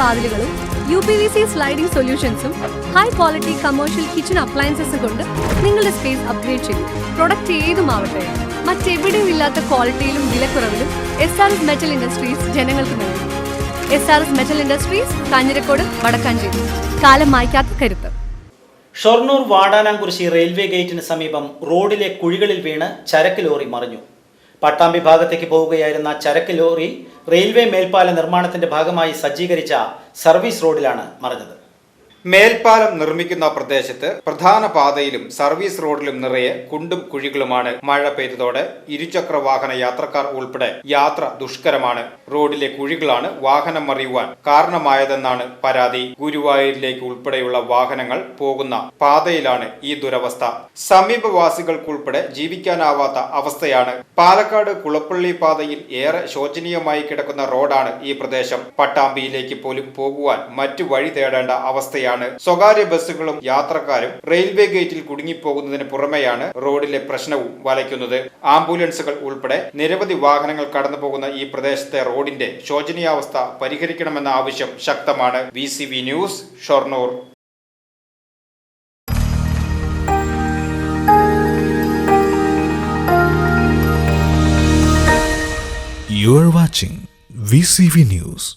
വാതിലുകളും U P V C sliding സൊല്യൂഷൻസും high quality commercial kitchen അപ്ലയൻസസും കൊണ്ട് നിങ്ങളുടെ സ്പേസ് അപ്ഗ്രേഡ് ചെയ്യും പ്രൊഡക്റ്റ് ഏതുമാവട്ടെ മറ്റെവിടെയും ഇല്ലാത്ത ക്വാളിറ്റിയിലും വിലക്കുറവിലും S R S metal industries ജനങ്ങൾക്ക് നൽകും. S R S metal industries Kanjirakode Vadakkanchery. കാലം മായ്ക്കാത്ത കരുത്ത്. ഷൊർണൂർ വാടാനാംകുറിശി റെയിൽവേ ഗേറ്റിന് സമീപം റോഡിലെ കുഴികളിൽ വീണ് ചരക്ക് ലോറി മറിഞ്ഞു. പട്ടാമ്പി ഭാഗത്തേക്ക് പോവുകയായിരുന്ന ചരക്ക് ലോറി റെയിൽവേ മേൽപ്പാല നിർമ്മാണത്തിന്റെ ഭാഗമായി സജ്ജീകരിച്ച സർവീസ് റോഡിലാണ് മറിഞ്ഞത്. മേൽപ്പാലം നിർമ്മിക്കുന്ന പ്രദേശത്ത് പ്രധാന പാതയിലും സർവീസ് റോഡിലും നിറയെ കുണ്ടും കുഴികളുമാണ് മഴ പെയ്തതോടെ ഇരുചക്ര വാഹന യാത്രക്കാർ ഉൾപ്പെടെ യാത്ര ദുഷ്കരമാണ്. റോഡിലെ കുഴികളാണ് വാഹനം മറിയുവാൻ കാരണമായതെന്നാണ് പരാതി. ഗുരുവായൂരിലേക്ക് ഉൾപ്പെടെയുള്ള വാഹനങ്ങൾ പോകുന്ന പാതയിലാണ് ഈ ദുരവസ്ഥ. സമീപവാസികൾക്കുൾപ്പെടെ ജീവിക്കാനാവാത്ത അവസ്ഥയാണ്. പാലക്കാട് കുളപ്പള്ളി പാതയിൽ ഏറെ ശോചനീയമായി കിടക്കുന്ന റോഡാണ് ഈ പ്രദേശം. പട്ടാമ്പിയിലേക്ക് പോലും പോകുവാൻ മറ്റു വഴി തേടേണ്ട അവസ്ഥയാണ് സ്വകാര്യ ബസ്സുകളും യാത്രക്കാരും റെയിൽവേ ഗേറ്റിൽ കുടുങ്ങിപ്പോകുന്നതിന് പുറമെയാണ് റോഡിലെ പ്രശ്നവും വലയ്ക്കുന്നത്. ആംബുലൻസുകൾ ഉൾപ്പെടെ നിരവധി വാഹനങ്ങൾ കടന്നുപോകുന്ന ഈ പ്രദേശത്തെ റോഡിന്റെ ശോചനീയാവസ്ഥ പരിഹരിക്കണമെന്ന ആവശ്യം ശക്തമാണ്. V news Shoranur. You are watching VCV News.